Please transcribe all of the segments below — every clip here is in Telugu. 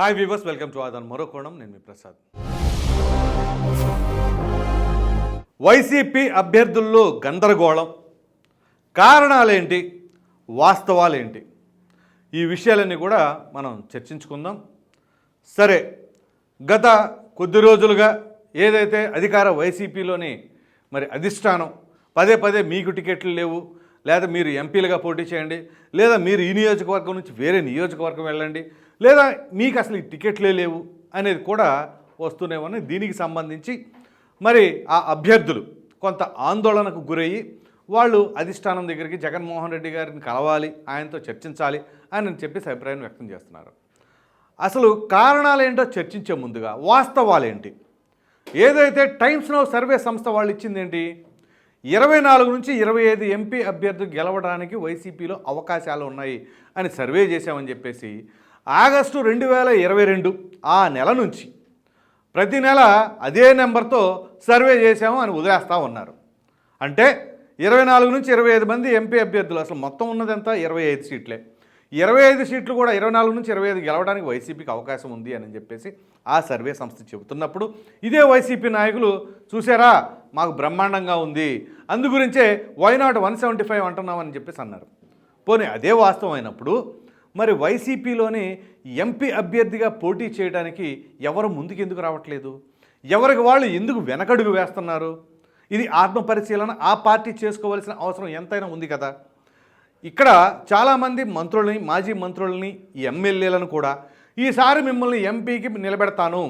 Hi viewers welcome to Aadhan మరో కోణం నేను మీ ప్రసాద్ వైసీపీ అభ్యర్థుల్లో గందరగోళం. కారణాలేంటి? వాస్తవాలేంటి? ఈ విషయాలన్నీ కూడా మనం చర్చించుకుందాం. సరే గత కొద్ది రోజులుగా ఏదైతే అధికార వైసీపీలోని మరి అధిష్టానం పదే పదే మీకు టికెట్లు లేవు లేదా మీరు ఎంపీలుగా పోటీ చేయండి లేదా మీరు ఈ నియోజకవర్గం నుంచి వేరే నియోజకవర్గం వెళ్ళండి లేదా మీకు అసలు ఈ టికెట్లే లేవు అనేది కూడా వస్తూనే ఉన్నాయి. దీనికి సంబంధించి మరి ఆ అభ్యర్థులు కొంత ఆందోళనకు గురయ్యి వాళ్ళు అధిష్టానం దగ్గరికి జగన్మోహన్ రెడ్డి గారిని కలవాలి ఆయనతో చర్చించాలి అని చెప్పేసి అభిప్రాయం వ్యక్తం చేస్తున్నారు. అసలు కారణాలు ఏంటో చర్చించే ముందుగా వాస్తవాలేంటి ఏదైతే టైమ్స్ నౌ సర్వే సంస్థ వాళ్ళు ఇచ్చిందేంటి? ఇరవై నాలుగు నుంచి ఇరవై ఐదు ఎంపీ అభ్యర్థులు గెలవడానికి వైసీపీలో అవకాశాలు ఉన్నాయి అని సర్వే చేశామని చెప్పేసి ఆగస్టు రెండు వేల ఇరవై రెండు ఆ నెల నుంచి. ప్రతి నెల అదే నెంబర్తో సర్వే చేశాము అని వదిలేస్తూ ఉన్నారు. అంటే ఇరవై నాలుగు నుంచి ఇరవై ఐదు మంది ఎంపీ అభ్యర్థులు అసలు మొత్తం ఉన్నదంతా ఇరవై ఐదు సీట్లే. ఇరవై ఐదు సీట్లు కూడా ఇరవై నాలుగు నుంచి ఇరవై ఐదు గెలవడానికి వైసీపీకి అవకాశం ఉంది అని చెప్పేసి ఆ సర్వే సంస్థ చెబుతున్నప్పుడు ఇదే వైసీపీ నాయకులు చూసారా మాకు బ్రహ్మాండంగా ఉంది. అందు గురించే why not one seventy five అంటున్నామని చెప్పేసి అన్నారు. పోనీ అదే వాస్తవం అయినప్పుడు మరి వైసీపీలోని ఎంపీ అభ్యర్థిగా పోటీ చేయడానికి ఎవరు ముందుకు ఎందుకు రావట్లేదు? ఎవరికి వాళ్ళు ఎందుకు వెనకడుగు వేస్తున్నారు? ఇది ఆత్మపరిశీలన ఆ పార్టీ చేసుకోవాల్సిన అవసరం ఎంతైనా ఉంది కదా. ఇక్కడ చాలామంది మంత్రులని మాజీ మంత్రులని ఎమ్మెల్యేలను కూడా ఈసారి మిమ్మల్ని ఎంపీకి నిలబెడతాను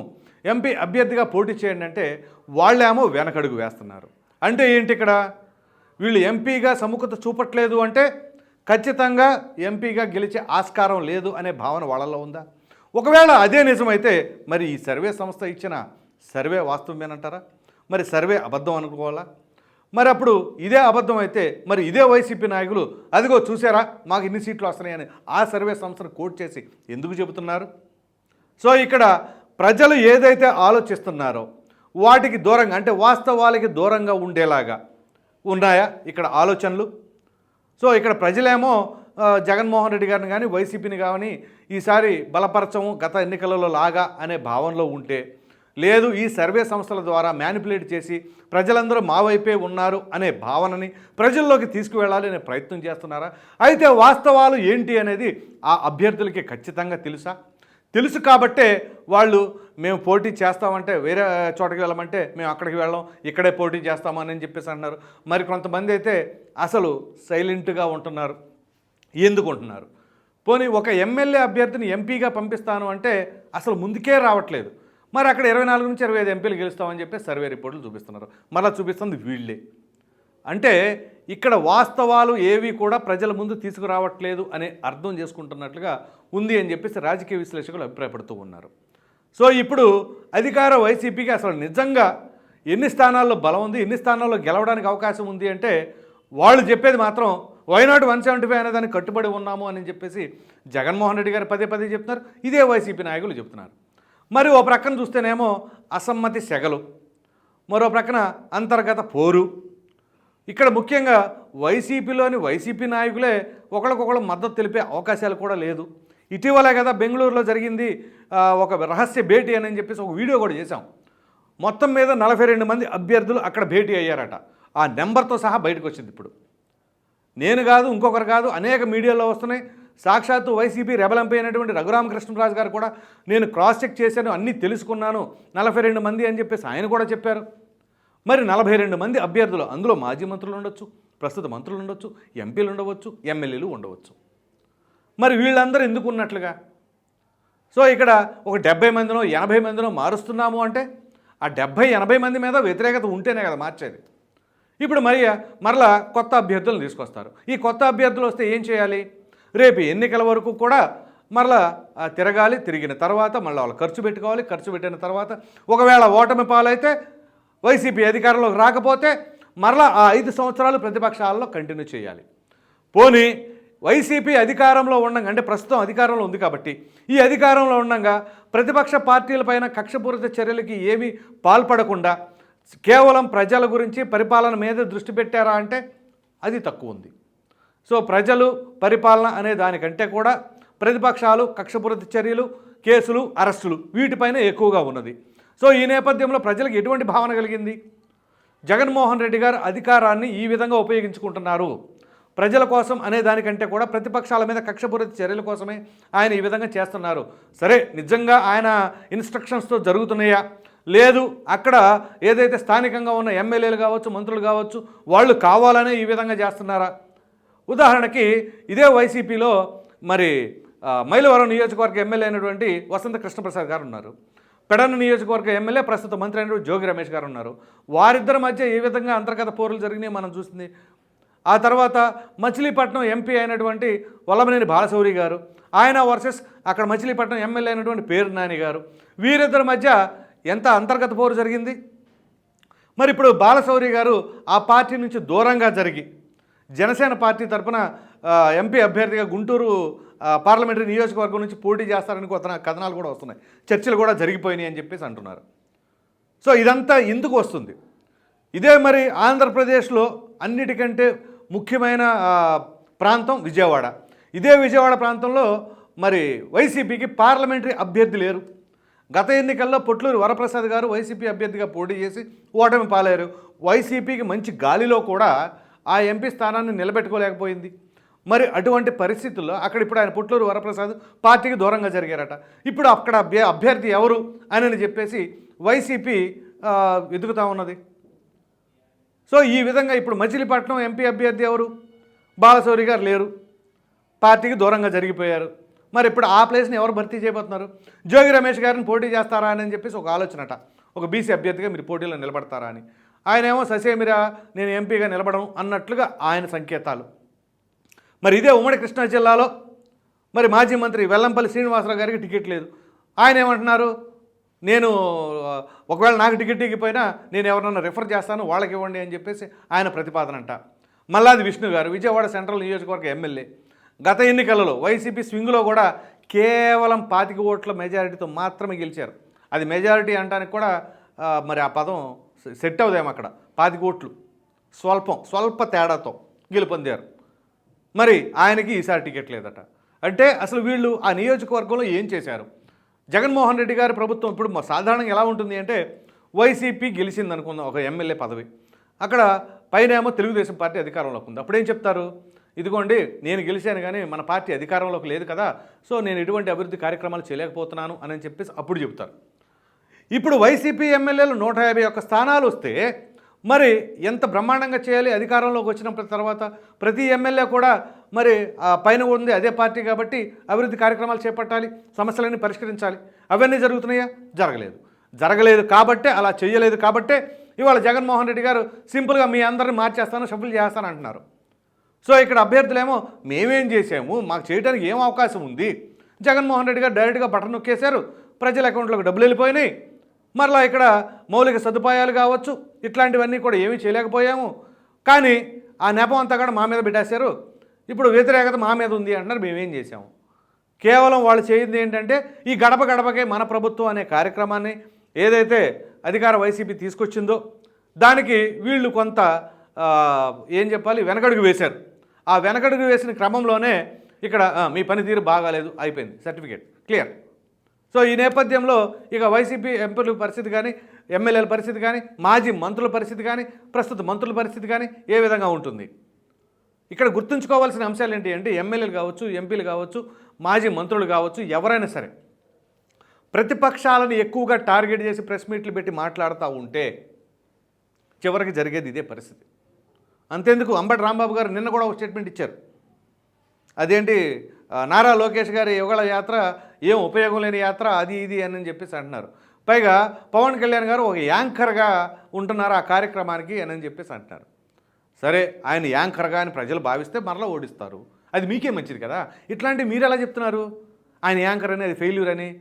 ఎంపీ అభ్యర్థిగా పోటీ చేయండి అంటే వాళ్ళేమో వెనకడుగు వేస్తున్నారు. అంటే ఏంటి ఇక్కడ? వీళ్ళు ఎంపీగా సముఖత చూపట్లేదు అంటే ఖచ్చితంగా ఎంపీగా గెలిచే ఆస్కారం లేదు అనే భావన వాళ్ళలో ఉందా? ఒకవేళ అదే నిజమైతే మరి ఈ సర్వే సంస్థ ఇచ్చిన సర్వే వాస్తవమేనంటారా మరి సర్వే అబద్ధం అనుకోవాలా? మరి అప్పుడు ఇదే అబద్ధం అయితే మరి ఇదే వైసీపీ నాయకులు అదిగో చూసారా మాకు ఇన్ని సీట్లు వస్తున్నాయని ఆ సర్వే సంస్థను కోట్ చేసి ఎందుకు చెబుతున్నారు? సో ఇక్కడ ప్రజలు ఏదైతే ఆలోచిస్తున్నారో వాటికి దూరంగా అంటే వాస్తవాలకి దూరంగా ఉండేలాగా ఉన్నాయా ఇక్కడ ఆలోచనలు? సో ఇక్కడ ప్రజలేమో జగన్మోహన్ రెడ్డి గారిని కానీ వైసీపీని కానీ ఈసారి బలపరచము గత ఎన్నికలలో లాగా అనే భావనలో ఉంటే లేదు ఈ సర్వే సంస్థల ద్వారా మ్యానిపులేట్ చేసి ప్రజలందరూ మా వైపే ఉన్నారు అనే భావనని ప్రజల్లోకి తీసుకువెళ్ళాలి అనే ప్రయత్నం చేస్తున్నారా? అయితే వాస్తవాలు ఏంటి అనేది ఆ అభ్యర్థులకి ఖచ్చితంగా తెలుసా? తెలుసు కాబట్టే వాళ్ళు మేము పోటీ చేస్తామంటే వేరే చోటకి వెళ్ళమంటే మేము అక్కడికి వెళ్ళాం ఇక్కడే పోటీ చేస్తామని చెప్పేసి అంటున్నారు. మరి కొంతమంది అయితే అసలు సైలెంట్గా ఉంటున్నారు. ఎందుకు ఉంటున్నారు? పోనీ ఒక ఎమ్మెల్యే అభ్యర్థిని ఎంపీగా పంపిస్తాను అంటే అసలు ముందుకే రావట్లేదు. మరి అక్కడ ఇరవై నాలుగు నుంచి ఇరవై ఐదు ఎంపీలు గెలుస్తామని చెప్పి సర్వే రిపోర్టులు చూపిస్తున్నారు. మళ్ళీ చూపిస్తుంది వీళ్ళే. అంటే ఇక్కడ వాస్తవాలు ఏవి కూడా ప్రజల ముందు తీసుకురావట్లేదు అనే అర్థం చేసుకుంటున్నట్లుగా ఉంది అని చెప్పేసి రాజకీయ విశ్లేషకులు అభిప్రాయపడుతూ ఉన్నారు. సో ఇప్పుడు అధికార వైసీపీకి అసలు నిజంగా ఎన్ని స్థానాల్లో బలం ఉంది ఎన్ని స్థానాల్లో గెలవడానికి అవకాశం ఉంది అంటే వాళ్ళు చెప్పేది మాత్రం వైనాట్ వన్ సెవెంటీ ఫైవ్ అనే దానికి కట్టుబడి ఉన్నాము అని చెప్పేసి జగన్మోహన్ రెడ్డి గారు పదే పదే చెప్తున్నారు. ఇదే వైసీపీ నాయకులు చెప్తున్నారు. మరి ఓ ప్రక్కన చూస్తేనేమో అసమ్మతి సెగలు మరో ప్రక్కన అంతర్గత పోరు ఇక్కడ ముఖ్యంగా వైసీపీలోని వైసీపీ నాయకులే ఒకరికొకరు మద్దతు తెలిపే అవకాశాలు కూడా లేదు. ఇటీవలే కదా బెంగళూరులో జరిగింది ఒక రహస్య భేటీ అని చెప్పేసి ఒక వీడియో కూడా చేశాం. మొత్తం మీద నలభై రెండు మంది అభ్యర్థులు అక్కడ భేటీ అయ్యారట. ఆ నెంబర్తో సహా బయటకు వచ్చింది ఇప్పుడు. నేను కాదు ఇంకొకరు కాదు అనేక మీడియాలో వస్తున్నాయి. సాక్షాత్తు వైసీపీ రెబల్ ఎంపీ అయినటువంటి రఘురామకృష్ణరాజు గారు కూడా నేను క్రాస్ చెక్ చేశాను అన్నీ తెలుసుకున్నాను నలభై రెండు మంది అని చెప్పేసి ఆయన కూడా చెప్పారు. మరి నలభై రెండు మంది అభ్యర్థులు అందులో మాజీ మంత్రులు ఉండొచ్చు ప్రస్తుత మంత్రులు ఉండొచ్చు ఎంపీలు ఉండవచ్చు ఎమ్మెల్యేలు ఉండవచ్చు. మరి వీళ్ళందరూ ఎందుకు ఉన్నట్లుగా? సో ఇక్కడ ఒక డెబ్బై మందినో ఎనభై మందినో మారుస్తున్నాము అంటే ఆ డెబ్బై ఎనభై మంది మీద వ్యతిరేకత ఉంటేనే కదా మార్చేది. ఇప్పుడు మరి మరలా కొత్త అభ్యర్థులను తీసుకొస్తారు. ఈ కొత్త అభ్యర్థులు వస్తే ఏం చేయాలి? రేపు ఎన్నికల వరకు కూడా మరలా తిరగాలి తిరిగిన తర్వాత మళ్ళీ వాళ్ళు ఖర్చు పెట్టుకోవాలి ఖర్చు పెట్టిన తర్వాత ఒకవేళ ఓటమి పాలైతే వైసీపీ అధికారంలోకి రాకపోతే మరలా ఆ ఐదు సంవత్సరాలు ప్రతిపక్షాలలో కంటిన్యూ చేయాలి. పోనీ వైసీపీ అధికారంలో ఉండగా అంటే ప్రస్తుతం అధికారంలో ఉంది కాబట్టి ఈ అధికారంలో ఉండగా ప్రతిపక్ష పార్టీలపైన కక్షపూరిత చర్యలకి ఏమీ పాల్పడకుండా కేవలం ప్రజల గురించి పరిపాలన మీద దృష్టి పెట్టారా అంటే అది తక్కువ ఉంది. సో ప్రజలు పరిపాలన అనే దానికంటే కూడా ప్రతిపక్షాలు కక్షపూరిత చర్యలు కేసులు అరెస్టులు వీటిపైన ఎక్కువగా ఉన్నది. సో ఈ నేపథ్యంలో ప్రజలకు ఎటువంటి భావన కలిగింది? జగన్మోహన్ రెడ్డి గారు అధికారాన్ని ఈ విధంగా ఉపయోగించుకుంటున్నారు. ప్రజల కోసం అనే దానికంటే కూడా ప్రతిపక్షాల మీద కక్షపూరిత చర్యల కోసమే ఆయన ఈ విధంగా చేస్తున్నారు. సరే నిజంగా ఆయన ఇన్స్ట్రక్షన్స్తో జరుగుతున్నాయా? లేదు అక్కడ ఏదైతే స్థానికంగా ఉన్న ఎమ్మెల్యేలు కావచ్చు మంత్రులు కావచ్చు వాళ్ళు కావాలనే ఈ విధంగా చేస్తున్నారా? ఉదాహరణకి ఇదే వైసీపీలో మరి మైలవరం నియోజకవర్గ ఎమ్మెల్యే అయినటువంటి వసంత కృష్ణప్రసాద్ గారు ఉన్నారు. పెడన్ నియోజకవర్గ ఎమ్మెల్యే ప్రస్తుత మంత్రి అయిన జోగి రమేష్ గారు ఉన్నారు. వారిద్దరి మధ్య ఏ విధంగా అంతర్గత పోరులు జరిగినాయి మనం చూసింది. ఆ తర్వాత మచిలీపట్నం ఎంపీ అయినటువంటి వల్లభనేని బాలశౌరి గారు ఆయన వర్సెస్ అక్కడ మచిలీపట్నం ఎమ్మెల్యే అయినటువంటి పేరు నాని గారు వీరిద్దరి మధ్య ఎంత అంతర్గత పోరు జరిగింది? మరి ఇప్పుడు బాలశౌరి గారు ఆ పార్టీ నుంచి దూరంగా జరిగి జనసేన పార్టీ తరపున ఎంపీ అభ్యర్థిగా గుంటూరు పార్లమెంటరీ నియోజకవర్గం నుంచి పోటీ చేస్తారని కొత్త కథనాలు కూడా వస్తున్నాయి. చర్చలు కూడా జరిగిపోయినాయి అని చెప్పేసి అంటున్నారు. సో ఇదంతా ఎందుకు వస్తుంది? ఇదే మరి ఆంధ్రప్రదేశ్లో అన్నిటికంటే ముఖ్యమైన ప్రాంతం విజయవాడ. ఇదే విజయవాడ ప్రాంతంలో మరి వైసీపీకి పార్లమెంటరీ అభ్యర్థి లేరు. గత ఎన్నికల్లో పొట్లూరు వరప్రసాద్ గారు వైసీపీ అభ్యర్థిగా పోటీ చేసి ఓటమి పాలేరు వైసీపీకి మంచి గాలిలో కూడా ఆ ఎంపీ స్థానాన్ని నిలబెట్టుకోలేకపోయింది. మరి అటువంటి పరిస్థితుల్లో అక్కడ ఇప్పుడు ఆయన పుట్లూరు వరప్రసాద్ పార్టీకి దూరంగా జరిగారట. ఇప్పుడు అక్కడ అభ్య అభ్యర్థి ఎవరు అని చెప్పేసి వైసీపీ ఎదుగుతా వెతుకుతా ఉన్నది. సో ఈ విధంగా ఇప్పుడు మచిలీపట్నం ఎంపీ అభ్యర్థి ఎవరు? బాలశౌరి గారు లేరు. పార్టీకి దూరంగా జరిగిపోయారు. మరి ఇప్పుడు ఆ ప్లేస్ని ఎవరు భర్తీ చేయబోతున్నారు? జోగి రమేష్ గారిని పోటీ చేస్తారా అని చెప్పేసి ఒక ఆలోచనట. ఒక బీసీ అభ్యర్థిగా మీరు పోటీలో నిలబడతారా అని. ఆయన ఏమో ససేమిరా నేను ఎంపీగా నిలబడను అన్నట్లుగా ఆయన సంకేతాలు. మరి ఇదే ఉమ్మడి కృష్ణా జిల్లాలో మరి మాజీ మంత్రి వెల్లంపల్లి శ్రీనివాసరావు గారికి టికెట్ లేదు. ఆయన ఏమంటున్నారు? నేను ఒకవేళ నాకు టికెట్ ఇవ్వకపోయినా నేను ఎవరన్నా రిఫర్ చేస్తాను వాళ్ళకి ఇవ్వండి అని చెప్పేసి ఆయన ప్రతిపాదన అంట. మల్లాది విష్ణు గారు విజయవాడ సెంట్రల్ నియోజకవర్గ ఎమ్మెల్యే. గత ఎన్నికలలో వైసీపీ స్వింగ్లో కూడా కేవలం పాతిక ఓట్ల మెజారిటీతో మాత్రమే గెలిచారు. అది మెజారిటీ అనడానికి కూడా మరి ఆ పదం సెట్ అవుదేమో అక్కడ. పాతిక ఓట్లు. స్వల్పం స్వల్ప తేడాతో గెలుపొందారు. మరి ఆయనకి ఈసారి టికెట్ లేదట. అంటే అసలు వీళ్ళు ఆ నియోజకవర్గంలో ఏం చేశారు? జగన్మోహన్ రెడ్డి గారి ప్రభుత్వం ఇప్పుడు మా సాధారణంగా ఎలా ఉంటుంది అంటే వైసీపీ గెలిచింది అనుకుందాం ఒక ఎమ్మెల్యే పదవి. అక్కడ పైన ఏమో తెలుగుదేశం పార్టీ అధికారంలోకి ఉంది. అప్పుడేం చెప్తారు? ఇదిగోండి నేను గెలిచాను కానీ మన పార్టీ అధికారంలోకి లేదు కదా సో నేను ఎటువంటి అభివృద్ధి కార్యక్రమాలు చేయలేకపోతున్నాను అని చెప్పేసి అప్పుడు చెప్తారు. ఇప్పుడు వైసీపీ ఎమ్మెల్యేలు నూట యాభై ఒక్క స్థానాలు వస్తే మరి ఎంత బ్రహ్మాండంగా చేయాలి? అధికారంలోకి వచ్చినప్పుడు తర్వాత ప్రతి ఎమ్మెల్యే కూడా మరి ఆ పైన ఉంది అదే పార్టీ కాబట్టి అభివృద్ధి కార్యక్రమాలు చేపట్టాలి సమస్యలన్నీ పరిష్కరించాలి. అవన్నీ జరుగుతున్నాయా? జరగలేదు. జరగలేదు కాబట్టే అలా చేయలేదు కాబట్టే ఇవాళ జగన్మోహన్ రెడ్డి గారు సింపుల్గా మీ అందరిని మార్చేస్తాను షఫుల్ చేస్తాను అంటున్నారు. సో ఇక్కడ అభ్యర్థులేమో మేమేం చేసాము మాకు చేయడానికి ఏం అవకాశం ఉంది? జగన్మోహన్ రెడ్డి గారు డైరెక్ట్గా బటన్ నొక్కేశారు. ప్రజల అకౌంట్లోకి డబ్బులు వెళ్ళిపోయినాయి. మరలా ఇక్కడ మౌలిక సదుపాయాలు కావచ్చు ఇట్లాంటివన్నీ కూడా ఏమీ చేయలేకపోయాము. కానీ ఆ నెపం అంతా కూడా మా మీద పెట్టేశారు. ఇప్పుడు వ్యతిరేకత మా మీద ఉంది అంటున్నారు మేమేం చేసాము కేవలం వాళ్ళు చేయింది ఏంటంటే ఈ గడప గడపకే మన ప్రభుత్వం అనే కార్యక్రమాన్ని ఏదైతే అధికార వైసీపీ తీసుకొచ్చిందో దానికి వీళ్ళు కొంత ఏం చెప్పాలి వెనకడుగు వేశారు. ఆ వెనకడుగు వేసిన క్రమంలోనే ఇక్కడ మీ పనితీరు బాగాలేదు అయిపోయింది సర్టిఫికేట్ క్లియర్. సో ఈ నేపథ్యంలో ఇక వైసీపీ ఎంపీల పరిస్థితి కానీ ఎమ్మెల్యేల పరిస్థితి కానీ మాజీ మంత్రుల పరిస్థితి కానీ ప్రస్తుత మంత్రుల పరిస్థితి కానీ ఏ విధంగా ఉంటుంది? ఇక్కడ గుర్తుంచుకోవాల్సిన అంశాలు ఏంటి అంటే ఎమ్మెల్యేలు కావచ్చు ఎంపీలు కావచ్చు మాజీ మంత్రులు కావచ్చు ఎవరైనా సరే ప్రతిపక్షాలను ఎక్కువగా టార్గెట్ చేసి ప్రెస్ మీట్లు పెట్టి మాట్లాడుతూ ఉంటే చివరికి జరిగేది ఇదే పరిస్థితి. అంతేందుకు? అంబటి రాంబాబు గారు నిన్న కూడా ఒక స్టేట్మెంట్ ఇచ్చారు. అదేంటి? నారా లోకేష్ గారి యుగళ యాత్ర ఏం ఉపయోగం లేని యాత్ర అది ఇది అని చెప్పేసి అంటున్నారు. పైగా పవన్ కళ్యాణ్ గారు ఒక యాంకర్గా ఉంటున్నారు ఆ కార్యక్రమానికి అని చెప్పేసి అంటున్నారు. సరే ఆయన యాంకర్గా అని ప్రజలు భావిస్తే మరలా ఓడిస్తారు. అది మీకే మంచిది కదా. ఇట్లాంటివి మీరు ఎలా చెప్తున్నారు? ఆయన యాంకర్ అని అది ఫెయిల్యూర్ అని?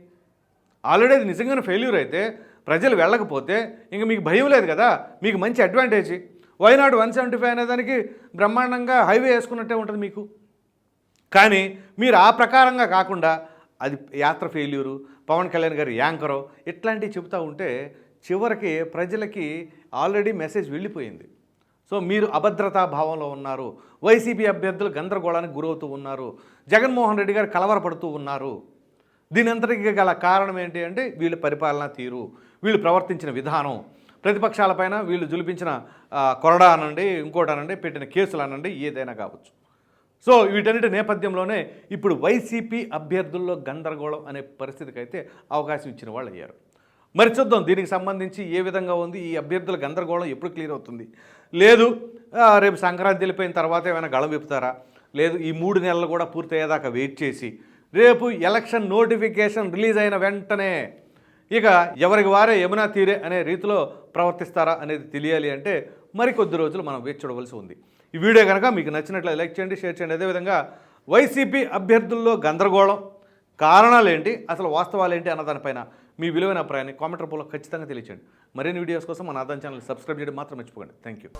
ఆల్రెడీ అది నిజంగానే ఫెయిల్యూర్ అయితే ప్రజలు వెళ్ళకపోతే ఇంక మీకు భయం లేదు కదా. మీకు మంచి అడ్వాంటేజ్. వైనాడు వన్ సెవెంటీ ఫైవ్ అనే దానికి బ్రహ్మాండంగా హైవే వేసుకున్నట్టే ఉంటుంది మీకు. కానీ మీరు ఆ ప్రకారంగా కాకుండా అది యాత్ర ఫెయిల్యూరు పవన్ కళ్యాణ్ గారి యాంకరో ఇట్లాంటివి చెబుతూ ఉంటే చివరికి ప్రజలకి ఆల్రెడీ మెసేజ్ వెళ్ళిపోయింది. సో మీరు అభద్రతా భావంలో ఉన్నారు. వైసీపీ అభ్యర్థులు గందరగోళానికి గురవుతూ ఉన్నారు. జగన్మోహన్ రెడ్డి గారు కలవరపడుతూ ఉన్నారు. దీని గల కారణం ఏంటి అంటే వీళ్ళ పరిపాలనా తీరు వీళ్ళు ప్రవర్తించిన విధానం. ప్రతిపక్షాలపైన వీళ్ళు జులిపించిన కొరడా అనండి ఇంకోటి అనండి పెట్టిన కేసులు అనండి ఏదైనా కావచ్చు. సో వీటన్నిటి నేపథ్యంలోనే ఇప్పుడు వైసీపీ అభ్యర్థుల్లో గందరగోళం అనే పరిస్థితికి అయితే అవకాశం ఇచ్చిన వాళ్ళు అయ్యారు. మరి చూద్దాం దీనికి సంబంధించి ఏ విధంగా ఉంది? ఈ అభ్యర్థుల గందరగోళం ఎప్పుడు క్లియర్ అవుతుంది? లేదు రేపు సంక్రాంతి వెళ్ళిపోయిన తర్వాత ఏమైనా గళం విప్పుతారా? లేదు ఈ మూడు నెలలు కూడా పూర్తయ్యేదాకా వెయిట్ చేసి రేపు ఎలక్షన్ నోటిఫికేషన్ రిలీజ్ అయిన వెంటనే ఇక ఎవరికి వారే యమునా తీరే అనే రీతిలో ప్రవర్తిస్తారా అనేది తెలియాలి అంటే మరికొద్ది రోజులు మనం వేచి చూడవలసి ఉంది. ఈ వీడియో కనుక మీకు నచ్చినట్లు లైక్ చేయండి షేర్ చేయండి. అదేవిధంగా వైసీపీ అభ్యర్థుల్లో గందరగోళం కారణాలు ఏంటి అసలు వాస్తవాలు ఏంటి అన్న దానిపైన మీ విలువైన అభిప్రాయాన్ని కామెంట్ రూపంలో ఖచ్చితంగా తెలియచేయండి. మరిన్ని వీడియోస్ కోసం మన ఆదాన్ ఛానల్ సబ్స్క్రైబ్ చేయడం మాత్రం మర్చిపోకండి. Thank you